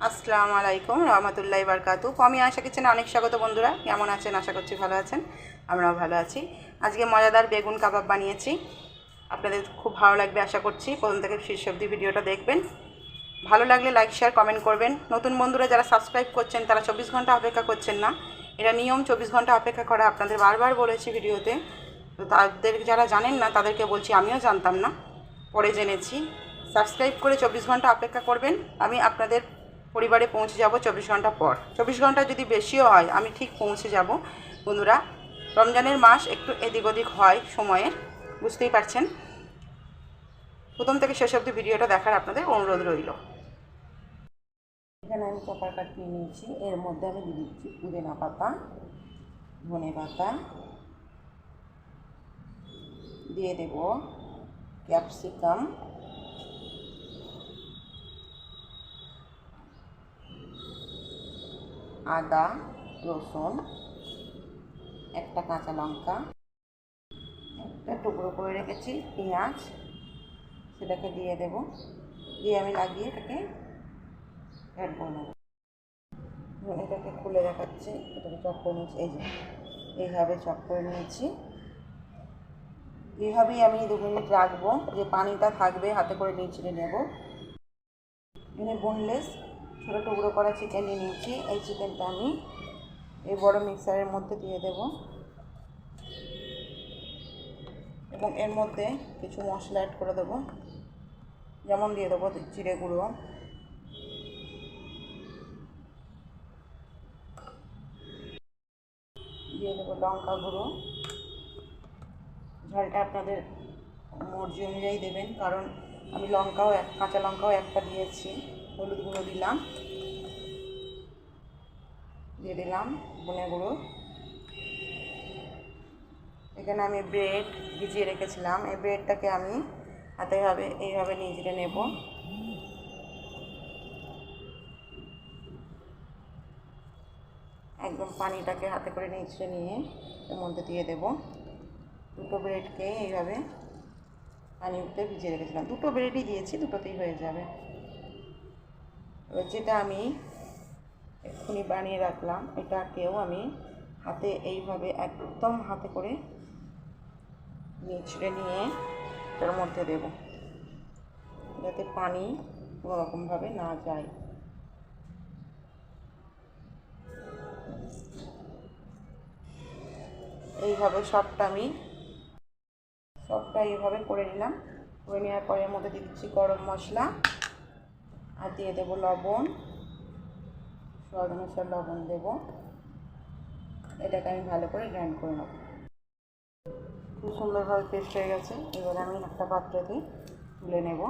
আসসালামু আলাইকুম, রহমতুল্লাহ বারকাতু আমি আশা কিচেনে অনেক স্বাগত বন্ধুরা। কেমন আছেন? আশা করছি ভালো আছেন। আমরাও ভালো আছি। আজকে মজাদার বেগুন কাবাব বানিয়েছি। আপনাদের খুব ভালো লাগবে, আশা করছি। প্রথম থেকে শেষ অবধি ভিডিওটা দেখবেন। ভালো লাগলে লাইক, শেয়ার, কমেন্ট করবেন। নতুন বন্ধুরা যারা সাবস্ক্রাইব করছেন, তারা চব্বিশ ঘণ্টা অপেক্ষা করছেন না। এটা নিয়ম চব্বিশ ঘণ্টা অপেক্ষা করা। আপনাদের বারবার বলেছি ভিডিওতে। তো তাদের যারা জানেন না, তাদেরকে বলছি, আমিও জানতাম না। পরে জেনেছি। সাবস্ক্রাইব করে চব্বিশ ঘণ্টা অপেক্ষা করবেন। আমি আপনাদের পরিবারে পৌঁছে যাব চব্বিশ ঘণ্টা পর। চব্বিশ ঘণ্টা যদি বেশিও হয়, আমি ঠিক পৌঁছে যাব। বন্ধুরা, রমজানের মাস একটু এদিক ওদিক হয় সময়ের বুঝতেই পারছেন? প্রথম থেকে শেষ অব্দি ভিডিওটা দেখার আপনাদের অনুরোধ রইল। এখানে আমি চপার কাট নিয়ে নিয়েছি। এর মধ্যে আমি দিয়ে দিচ্ছি পুদিনা পাতা, ধনে পাতা, দিয়ে দেব ক্যাপসিকাম আদা, রসুন, একটা কাঁচা লঙ্কা, একটা টুকরো করে রেখেছি, পেঁয়াজ, সেটাকে দিয়ে দেব। দিয়ে আমি লাগিয়ে এটাকে অ্যাড করে এটাকে খুলে দেখাচ্ছি, এটাকে চপ করে নিয়েছি, এই যে, এইভাবে চপ করে নিয়েছি। এইভাবেই আমি দু মিনিট রাখব, যে পানিটা থাকবে, হাতে করে ছিঁড়ে নেব। এখানে বোনলেস ছোটো টুকরো করা চিকেন নিয়ে নিয়েছি। এই চিকেনটা আমি এই বড় মিক্সারের মধ্যে দিয়ে দেব। এবং এর মধ্যে কিছু মশলা অ্যাড করে দেবো। যেমন দিয়ে দেবো জিরে গুঁড়ো। দিয়ে দেবো লঙ্কা গুঁড়ো। ঝালটা আপনাদের মর্জি অনুযায়ী দেবেন, কারণ আমি লঙ্কাও এক, কাঁচা লঙ্কাও একটা দিয়েছি। হলুদ গুঁড়ো দিলাম। দিয়ে দিলাম ধনে গুঁড়ো। এখানে আমি ব্রেড ভিজিয়ে রেখেছিলাম। এই ব্রেডটাকে আমি হাতে ভাবে এইভাবে নিজে নেব। একদম পানিটাকে হাতে করে নিচড়ে নিয়ে এর মধ্যে দিয়ে দেব। দুটো ব্রেডকে এইভাবে পানিতে ভিজিয়ে রেখেছিলাম। দুটো ব্রেডই দিয়েছি, দুটোতেই হয়ে যাবে। এবার যেটা আমি এক্ষুনি বানিয়ে রাখলাম, এটাকেও আমি হাতে এইভাবে একদম হাতে করে নিচড়ে নিয়ে এটার মধ্যে দেব, যাতে পানি কোনো রকমভাবে না যায়। এইভাবে সবটা আমি, সবটা এইভাবে করে নিলাম, করে নেওয়ার পরে এর মধ্যে দিচ্ছি গরম মশলা। আর দিয়ে দেবো লবণ। স্বাদ অনুসার লবণ দেবো। এটাকে আমি ভালো করে গ্রাইন্ড করে নেব। খুব সুন্দরভাবে পেস্ট হয়ে গেছে। এবার আমি একটা পাত্রতে তুলে নেব।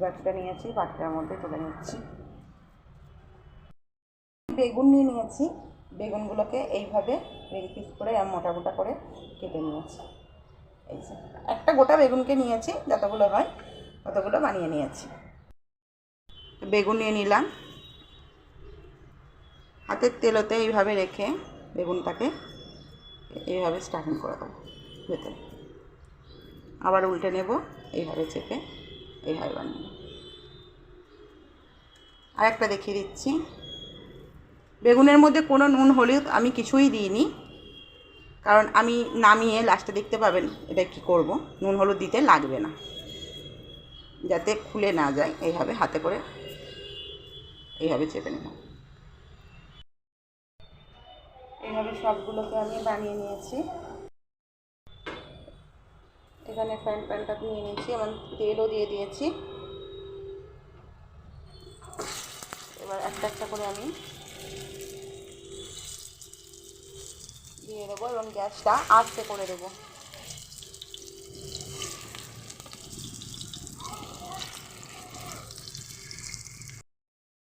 বাটিটা নিয়েছি, বাটিটার মধ্যে তুলে নিচ্ছি। বেগুন নিয়ে নিয়েছি। বেগুনগুলোকে এইভাবে রেডি পিস করে মোটা মোটা করে কেটে নিয়েছি। এই একটা গোটা বেগুনকে নিয়েছি, যতগুলো হয় ততগুলো বানিয়ে নিয়েছি। বেগুন নিয়ে নিলাম। হাতের তেলতে এইভাবে রেখে বেগুনটাকে এইভাবে স্টার্টিং করে দেবো ভেতরে। আবার উল্টে নেব, এইভাবে চেপে এইভাবে বানিয়ে নেব। আরেকটা দেখিয়ে দিচ্ছি। বেগুনের মধ্যে কোনো নুন, হলুদ আমি কিছুই দিইনি। কারণ আমি নামিয়ে লাস্টে দেখতে পাবেন এটা কি করব। নুন হলুদ দিতে লাগবে না। যাতে খুলে না যায়, এইভাবে হাতে করে এইভাবে চেপে নিলাম এইভাবে সবগুলোকে আমি বানিয়ে নিয়েছি। এখানে ফ্যান প্যানটা নিয়ে নিয়েছি এবং তেলও দিয়ে দিয়েছি। এবার একটা একটা করে আমি দিয়ে দেবো এবং গ্যাসটা আস্তে করে দেবো।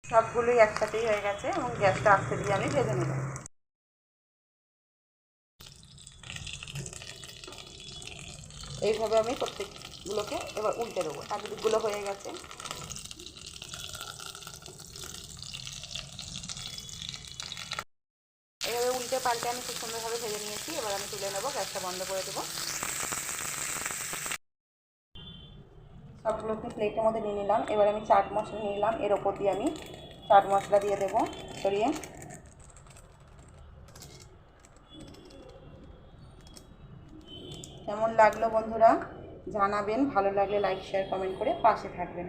সবগুলোই একসাথেই হয়ে গেছে এবং গ্যাসটা আস্তে দিয়ে আমি ভেজে নেব। এইভাবে আমি প্রত্যেকগুলোকে এবার উল্টে দেবো। একদিকগুলো হয়ে গেছে এইভাবে উল্টে পাল্টে আমি খুব সুন্দরভাবে ভেজে নিয়েছি। এবার আমি তুলে নেব, গ্যাসটা বন্ধ করে দেবো। সবগুলোকে প্লেটের মধ্যে নিয়ে নিলাম। এবার আমি চাট মশলা নিলাম। এর ওপর দিয়ে আমি চাট মশলা দিয়ে দেবো। ছড়িয়ে। কেমন লাগল বন্ধুরা? জানাবেন। ভালো লাগলে লাইক শেয়ার কমেন্ট করে পাশে থাকবেন।